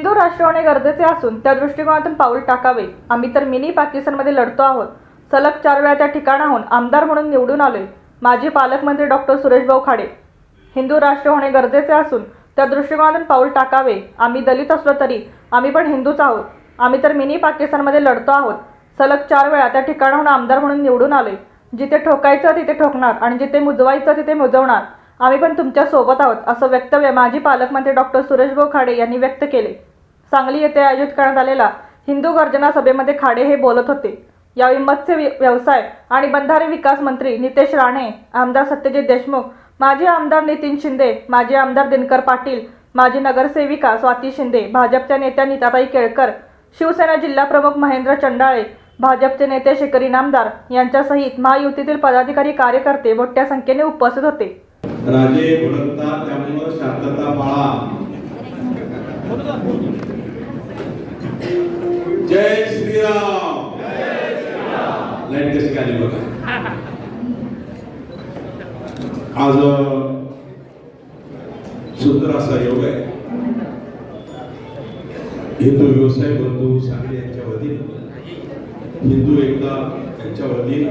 हिंदू राष्ट्र होणे गरजेचे असून त्या दृष्टिकोनातून पाऊल टाकावे. आम्ही तर मिनी पाकिस्तानमध्ये लढतो आहोत. सलग चार वेळा त्या ठिकाणाहून आमदार म्हणून निवडून आलोय. माजी पालकमंत्री डॉक्टर सुरेशभाऊ खाडे. हिंदू राष्ट्र होणे गरजेचे असून त्या दृष्टिकोनातून पाऊल टाकावे. आम्ही दलित असलो तरी आम्ही पण हिंदूच आहोत. आम्ही तर मिनी पाकिस्तानमध्ये लढतो आहोत. सलग चार वेळा त्या ठिकाणाहून आमदार म्हणून निवडून आलोय. जिथे ठोकायचं तिथे ठोकणार आणि जिथे मुजवायचं तिथे मुजवणार. आम्ही पण तुमच्यासोबत आहोत असं वक्तव्य माजी पालकमंत्री डॉक्टर सुरेशभाऊ खाडे यांनी व्यक्त केले. सांगली येथे आयोजित करण्यात आलेला हिंदू गर्जना सभेमध्ये खाडे हे बोलत होते. यावेळी मत्स्य व्यवसाय आणि बंधारे विकास मंत्री नितेश राणे आमदार सत्यजित देशमुख माजी आमदार नितीन शिंदे माजी आमदार दिनकर पाटील माजी नगरसेविका स्वाती शिंदे भाजपच्या नेत्या नीताताई केळकर शिवसेना जिल्हा प्रमुख महेंद्र चंडाळे भाजपचे नेते शेकरी नामदार यांच्यासहित महायुतीतील पदाधिकारी कार्यकर्ते मोठ्या संख्येने उपस्थित होते. राजे भडकतात शांतता पाळा. जय श्रीराम. लाइट कशी आली बघा. आज सुंदर असा योग आहे. हिंदू व्यवसाय बंधू सांगली यांच्या वतीनं. हिंदू एकता यांच्या वतीनं.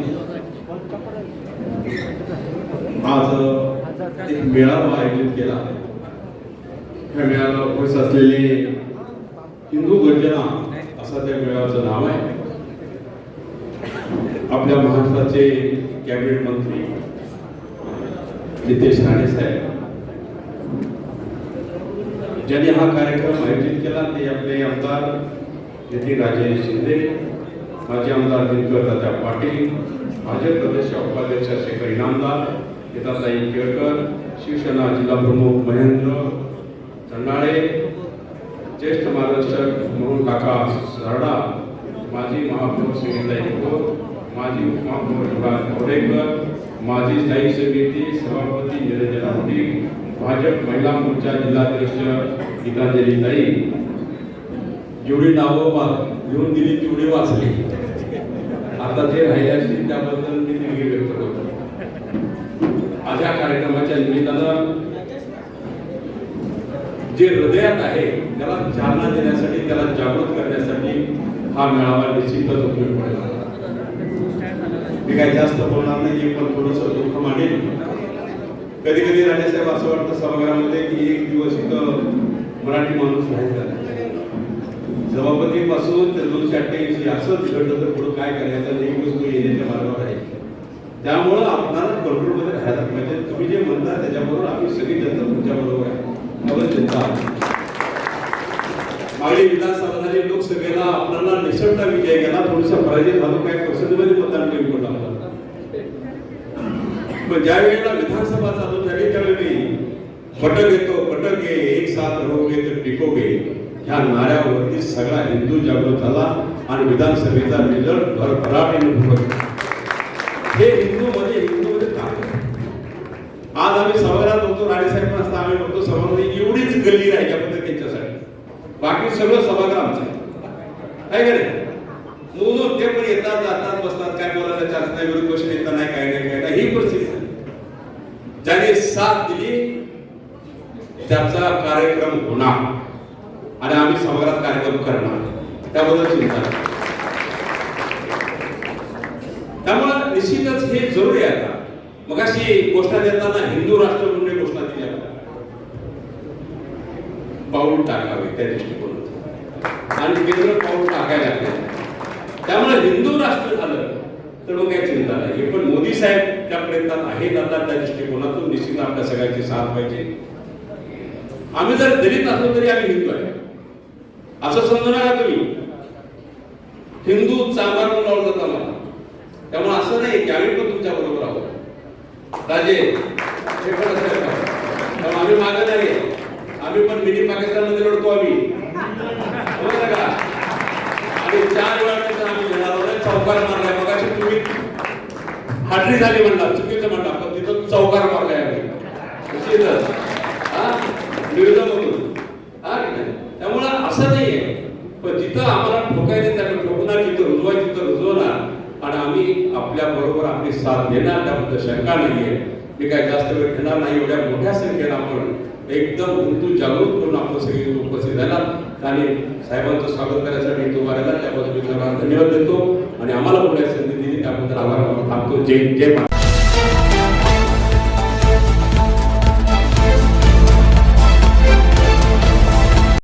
आज एक मेळावा आयोजित केला. त्या मेळाव्याला उपस्थित असलेले हिंदू गर्जना असं त्या मेळाव्याचं नाव आहे. आपल्या महाराष्ट्राचे कॅबिनेट मंत्री नितेश राणे साहेब. ज्यांनी हा कार्यक्रम आयोजित केला ते आपले आमदार नितीन राजे शिंदे माजी आमदार दिनकर दादा पाटील भाजप प्रदेश उपाध्यक्ष शेखर इनामदार नेताताई केळकर शिवसेना जिल्हा प्रमुख महेंद्र चंडाळे ज्येष्ठ मार्गदर्शक म्हणून काका सरडा माजी महापौर सुनीता खोर माजी उपमहापौर युवराज कोडेकर माजी स्थायी समिती सभापती निरंजन आवटी भाजप महिला मोर्चा जिल्हाध्यक्ष गीतांजली ताई. जेवढी नावं वा- लिहून दिली तेवढी वाचली. आता जे राहिले असतील त्याबद्दल मी दिलगिरी व्यक्त करतो. माझ्या कार्यक्रमाच्या निमित्तानं जे हृदयात आहे त्याला चालना देण्यासाठी त्याला जागृत करण्यासाठी हा मेळावा निश्चितच उपयोग पडेल. मी काही जास्त बोलणार नाही पण थोडस दुःख मांडेल कधी कधी राणेसाहेब असं वाटतं सभागृहामध्ये की एक दिवस इथं मराठी माणूस राहायचा सभापतीपासून ते दोनशे अठ्ठ्याऐंशी असंच घडलं तर पुढं काय करायचं एक वस्तू येण्याच्या मार्गावर आहे. त्यामुळं आपणाला कंट्रोलमध्ये राहायला पाहिजे. तुम्ही जे म्हणता त्याच्याबरोबर आम्ही सगळी जनता तुमच्याबरोबर बरोबर आहे त्यावर चिंता आहे. मागली विधानसभा झाली लोकसभेला आपल्याला निसटता विजय गेला थोडसा पराजय झालो काय? पर्सेंटमध्ये मतदान कमी पडलं पण ज्या वेळेला विधानसभा चालू झाली त्यावेळी मी पटक येतो पटक घे एक साथ रहोगे तर टिकोगे ह्या नाऱ्यावरती सगळा हिंदू जागृत झाला आणि विधानसभेचा रिझल्ट भरभराटीने हे आज आम्ही सभागृहात होतो राणेसाहेब असता आम्ही बघतो सभागृहात एवढीच गल्ली राहिली आपण त्यांच्यासाठी. बाकी सगळं सभागृह आमचं आहे. का नाही? मोजून ते पण येतात जातात बसतात काय बोलायला चान्स नाही विरोध पक्ष नेता नाही काय नाही काय नाही. ही परिस्थिती झाली. ज्याने साथ दिली त्याचा कार्यक्रम होणार. आणि आम्ही सभागृहात कार्यक्रम करणार. त्याबद्दल चिंता त्यामुळे निश्चितच हे जरुरी आहे आता. मग अशी घोषणा देताना हिंदू राष्ट्र म्हणून घोषणा दिली आपण पाऊल टाकावे त्या दृष्टिकोनात आणि केंद्र पाऊल टाकायला लागले. त्यामुळे हिंदू राष्ट्र झालं तर मग काही चिंता नाही. हे पण मोदी साहेब त्या प्रयत्नात आहेत आता त्या दृष्टिकोनातून. निश्चित आपल्या सगळ्यांची साथ पाहिजे. आम्ही जर दलित असलो तरी आम्ही हिंदू आहे. असं समजू नका तुम्ही. हिंदू चांभार म्हणून लावलं त्यामुळे असं नाही की आम्ही पण तुमच्या बरोबर आहोत. राजे हे पण असं नका. आम्ही मागे नाही आम्ही पण मिनी पाकिस्तानमध्ये लढतो आम्ही. समजलं का? आणि चार वेळा आम्ही घेणार आहोत चौकार मारलाय. मग अशी तुम्ही हाटली झाली म्हणला चुकीचं म्हणला पण तिथं चौकार मारलाय आम्ही. निश्चितच. हा? निर्गमधून हा त्यामुळं असं नाहीये. पण जिथं आम्हाला ठोकायचं त्याला ठोकणार जिथं रुजवायचं तिथं रुजवणार आणि आपल्या बरोबर आपली साथ देणार त्याबद्दल शंका नाही आहे मी काय जास्त वेळ घेणार नाही एवढ्या मोठ्या संख्येनं आपण एकदम गुंतून जागृत करून आपण सगळे उपस्थित झालात आणि साहेबांचं स्वागत करण्यासाठी तो उभा त्याबद्दल मी धन्यवाद देतो. आणि आम्हाला पुढे संधी दिली त्याबद्दल आभार थांबतो. जय जय महाराज.